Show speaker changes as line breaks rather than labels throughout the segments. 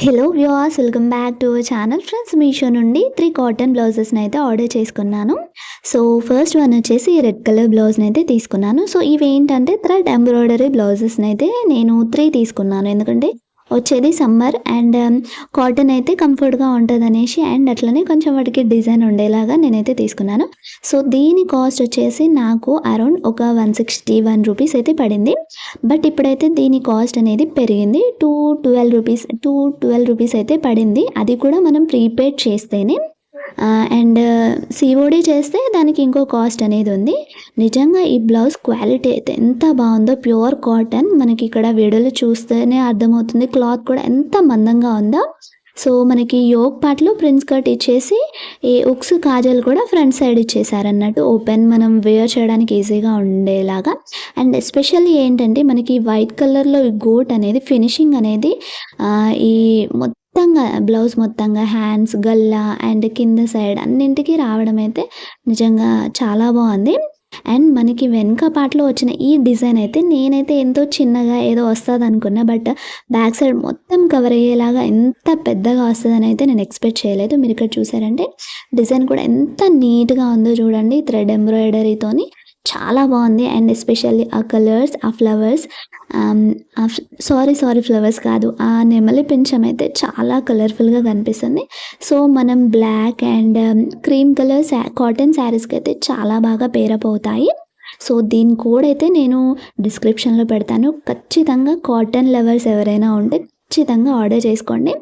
Hello viewers welcome back to our channel friends Meesho నుండి three cotton బ్లౌజెస్ని అయితే order చేసుకున్నాను. సో ఫస్ట్ వన్ వచ్చేసి రెడ్ కలర్ బ్లౌజ్ని అయితే తీసుకున్నాను. సో ఇవి ఏంటంటే థ్రెడ్ ఎంబ్రాయిడరీ బ్లౌజెస్ని అయితే నేను త్రీ తీసుకున్నాను. ఎందుకంటే వచ్చేది సమ్మర్ అండ్ um, కాటన్ అయితే కంఫర్ట్గా ఉంటుంది అనేసి అండ్ అట్లనే కొంచెం వాటికి డిజైన్ ఉండేలాగా నేనైతే తీసుకున్నాను. సో దీని కాస్ట్ వచ్చేసి నాకు అరౌండ్ ఒక వన్ సిక్స్టీ వన్ రూపీస్ అయితే పడింది. బట్ ఇప్పుడైతే దీని కాస్ట్ అనేది పెరిగింది. Two twelve rupees two twelve rupees అయితే పడింది. అది కూడా మనం ప్రీపేడ్ చేస్తేనే అండ్ సిఓడి చేస్తే దానికి ఇంకో కాస్ట్ అనేది ఉంది. నిజంగా ఈ బ్లౌజ్ క్వాలిటీ అయితే ఎంత బాగుందో ప్యూర్ కాటన్. మనకి ఇక్కడ వీడియోలో చూస్తేనే అర్థమవుతుంది. క్లాత్ కూడా ఎంత మందంగా ఉందో. సో మనకి యోగ్ పాటలు ప్రిన్స్ కట్ ఇచ్చేసి ఈ ఉక్స్ కాజల్ కూడా ఫ్రంట్ సైడ్ ఇచ్చేసారన్నట్టు. ఓపెన్ మనం వేర్ చేయడానికి ఈజీగా ఉండేలాగా. అండ్ ఎస్పెషల్లీ ఏంటంటే మనకి వైట్ కలర్లో ఈ గోట్ అనేది ఫినిషింగ్ అనేది ఈ ఈ మొత్తంగా బ్లౌజ్ మొత్తంగా హ్యాండ్స్ గల్లా అండ్ కింద సైడ్ అన్నింటికి రావడం అయితే నిజంగా చాలా బాగుంది. అండ్ మనకి వెనుక పాటలో వచ్చిన ఈ డిజైన్ అయితే నేనైతే ఎంతో చిన్నగా ఏదో వస్తుంది అనుకున్నా బట్ బ్యాక్ సైడ్ మొత్తం కవర్ అయ్యేలాగా ఎంత పెద్దగా వస్తుందని అయితే నేను ఎక్స్పెక్ట్ చేయలేదు. మీరు ఇక్కడ చూసారంటే డిజైన్ కూడా ఎంత నీట్గా ఉందో చూడండి థ్రెడ్ ఎంబ్రాయిడరీతోని. చాలా బాగుంది. అండ్ ఎస్పెషల్లీ ఆ కలర్స్ ఆ ఫ్లవర్స్ సారీ సారీ ఫ్లవర్స్ కాదు. ఆ నెమలి పెంచం అయితే చాలా కలర్ఫుల్గా కనిపిస్తుంది. సో మనం black and cream colour cotton శారీస్కి అయితే చాలా బాగా పేరప్ అవుతాయి. సో దీని కోడ్ అయితే నేను డిస్క్రిప్షన్లో పెడతాను. ఖచ్చితంగా కాటన్ లవర్స్ ఎవరైనా ఉంటే ఖచ్చితంగా ఆర్డర్ చేసుకోండి.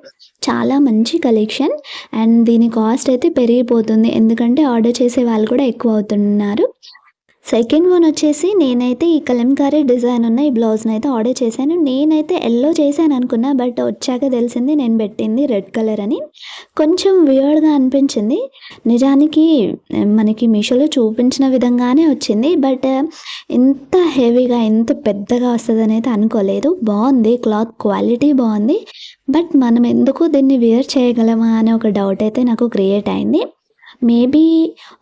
చాలా మంచి కలెక్షన్ అండ్ దీని కాస్ట్ అయితే పెరిగిపోతుంది. ఎందుకంటే ఆర్డర్ చేసే వాళ్ళు కూడా ఎక్కువ అవుతున్నారు. సెకండ్ వన్ వచ్చేసి నేనైతే ఈ కలంకారీ డిజైన్ ఉన్న ఈ బ్లౌజ్ని అయితే ఆర్డర్ చేశాను. నేనైతే ఎల్లో చేశాను అనుకున్నా బట్ వచ్చాక తెలిసింది నేను పెట్టింది రెడ్ కలర్ అని. కొంచెం వియర్డ్గా అనిపించింది. నిజానికి మనకి మీషోలో చూపించిన విధంగానే వచ్చింది బట్ ఇంత హెవీగా ఇంత పెద్దగా వస్తుందని అయితే అనుకోలేదు. బాగుంది క్లాత్ క్వాలిటీ బాగుంది బట్ మనం ఎందుకు దీన్ని వేర్ చేయగలమా అనే ఒక డౌట్ అయితే నాకు క్రియేట్ అయింది. మేబీ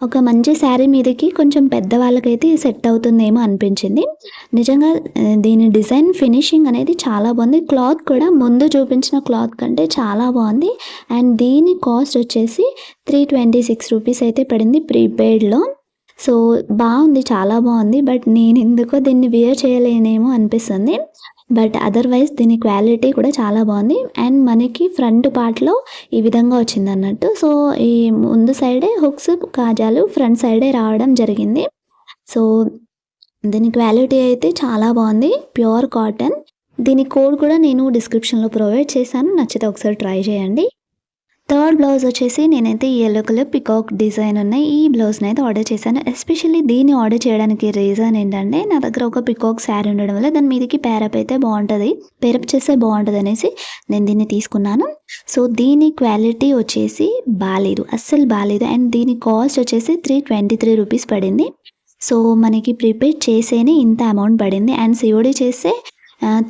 ఒక మంచి శారీ మీదకి కొంచెం పెద్దవాళ్ళకైతే సెట్ అవుతుందేమో అనిపించింది. నిజంగా దీని డిజైన్ ఫినిషింగ్ అనేది చాలా బాగుంది. క్లాత్ కూడా ముందు చూపించిన క్లాత్ కంటే చాలా బాగుంది. అండ్ దీని కాస్ట్ వచ్చేసి త్రీ ట్వంటీ సిక్స్ రూపీస్ అయితే పడింది ప్రీపెయిడ్లో సో బాగుంది చాలా బాగుంది. బట్ నేను ఎందుకో దీన్ని వేర్ చేయలేనేమో అనిపిస్తుంది. బట్ అదర్వైజ్ దీని క్వాలిటీ కూడా చాలా బాగుంది. అండ్ మనకి ఫ్రంట్ పార్ట్లో ఈ విధంగా వచ్చింది అన్నట్టు సో ఈ ముందు సైడే హుక్స్ కాజాలు ఫ్రంట్ సైడే రావడం జరిగింది. సో దీని క్వాలిటీ అయితే చాలా బాగుంది. ప్యూర్ కాటన్ దీని కోడ్ కూడా నేను డిస్క్రిప్షన్లో ప్రొవైడ్ చేశాను. నచ్చితే ఒకసారి ట్రై చేయండి. థర్డ్ బ్లౌజ్ వచ్చేసి నేనైతే ఎల్లో కలర్ పికాక్ డిజైన్ ఉన్న ఈ బ్లౌజ్ని అయితే ఆర్డర్ చేశాను. ఎస్పెషల్లీ దీన్ని ఆర్డర్ చేయడానికి రీజన్ ఏంటంటే నా దగ్గర ఒక పికాక్ శారీ ఉండడం వల్ల దాని మీదకి పేరప్ అయితే బాగుంటుంది. పేరప్ చేస్తే బాగుంటుంది అనేసి నేను దీన్ని తీసుకున్నాను. సో దీని క్వాలిటీ వచ్చేసి బాగాలేదు అస్సలు బాగాలేదు అండ్ దీని కాస్ట్ వచ్చేసి త్రీ ట్వంటీ త్రీ రూపీస్ పడింది. సో మనకి ప్రిపేర్ చేసేనే ఇంత అమౌంట్ పడింది. అండ్ సిఓడి చేస్తే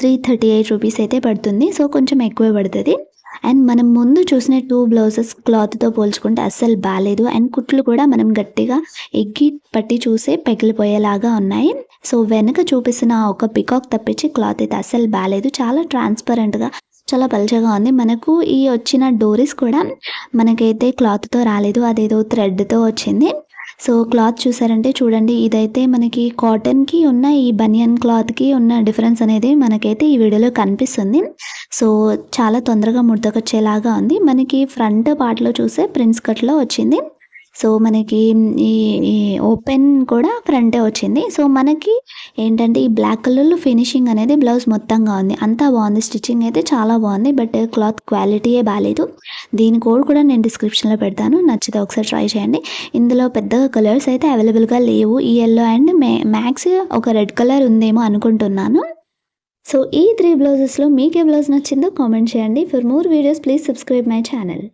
త్రీ థర్టీ ఎయిట్ రూపీస్ అయితే పడుతుంది. సో కొంచెం ఎక్కువ పడుతుంది. అండ్ మనం ముందు చూసిన టూ బ్లౌజెస్ క్లాత్తో పోల్చుకుంటే అస్సలు బాగాలేదు అండ్ కుట్లు కూడా మనం గట్టిగా ఎగ్గి పట్టి చూసే పెగిలిపోయేలాగా ఉన్నాయి. సో వెనక చూపిస్తున్న ఒక పికాక్ తప్పించి క్లాత్ అయితే అస్సలు బాగాలేదు చాలా ట్రాన్స్పరెంట్గా చాలా పలచగా ఉంది. మనకు ఈ వచ్చిన డోరీస్ కూడా మనకైతే క్లాత్తో రాలేదు. అదేదో థ్రెడ్తో వచ్చింది. సో క్లాత్ చూసారంటే చూడండి ఇదైతే మనకి కాటన్కి ఉన్న ఈ బనియన్ క్లాత్కి ఉన్న డిఫరెన్స్ అనేది మనకైతే ఈ వీడియోలో కనిపిస్తుంది. సో చాలా తొందరగా ముడతకొచ్చేలాగా ఉంది. మనకి ఫ్రంట్ పార్ట్లో చూసే ప్రిన్స్ కట్లో వచ్చింది. సో మనకి ఈ ఈ ఓపెన్ కూడా ఫ్రంటే వచ్చింది. సో మనకి ఏంటంటే ఈ బ్లాక్ కలర్లో ఫినిషింగ్ అనేది బ్లౌజ్ మొత్తంగా ఉంది. అంతా బాగుంది. స్టిచ్చింగ్ అయితే చాలా బాగుంది. బట్ క్లాత్ క్వాలిటీయే బాగాలేదు దీని కోడ్ కూడా నేను డిస్క్రిప్షన్లో పెడతాను. నచ్చితే ఒకసారి ట్రై చేయండి. ఇందులో పెద్దగా కలర్స్ అయితే అవైలబుల్గా లేవు. ఈ ఎల్లో అండ్ మే మ్యాక్స్ ఒక రెడ్ కలర్ ఉందేమో అనుకుంటున్నాను. సో ఈ త్రీ బ్లౌజెస్లో మీకు ఏ బ్లౌజ్ నచ్చిందో కామెంట్ చేయండి. For more videos please subscribe my channel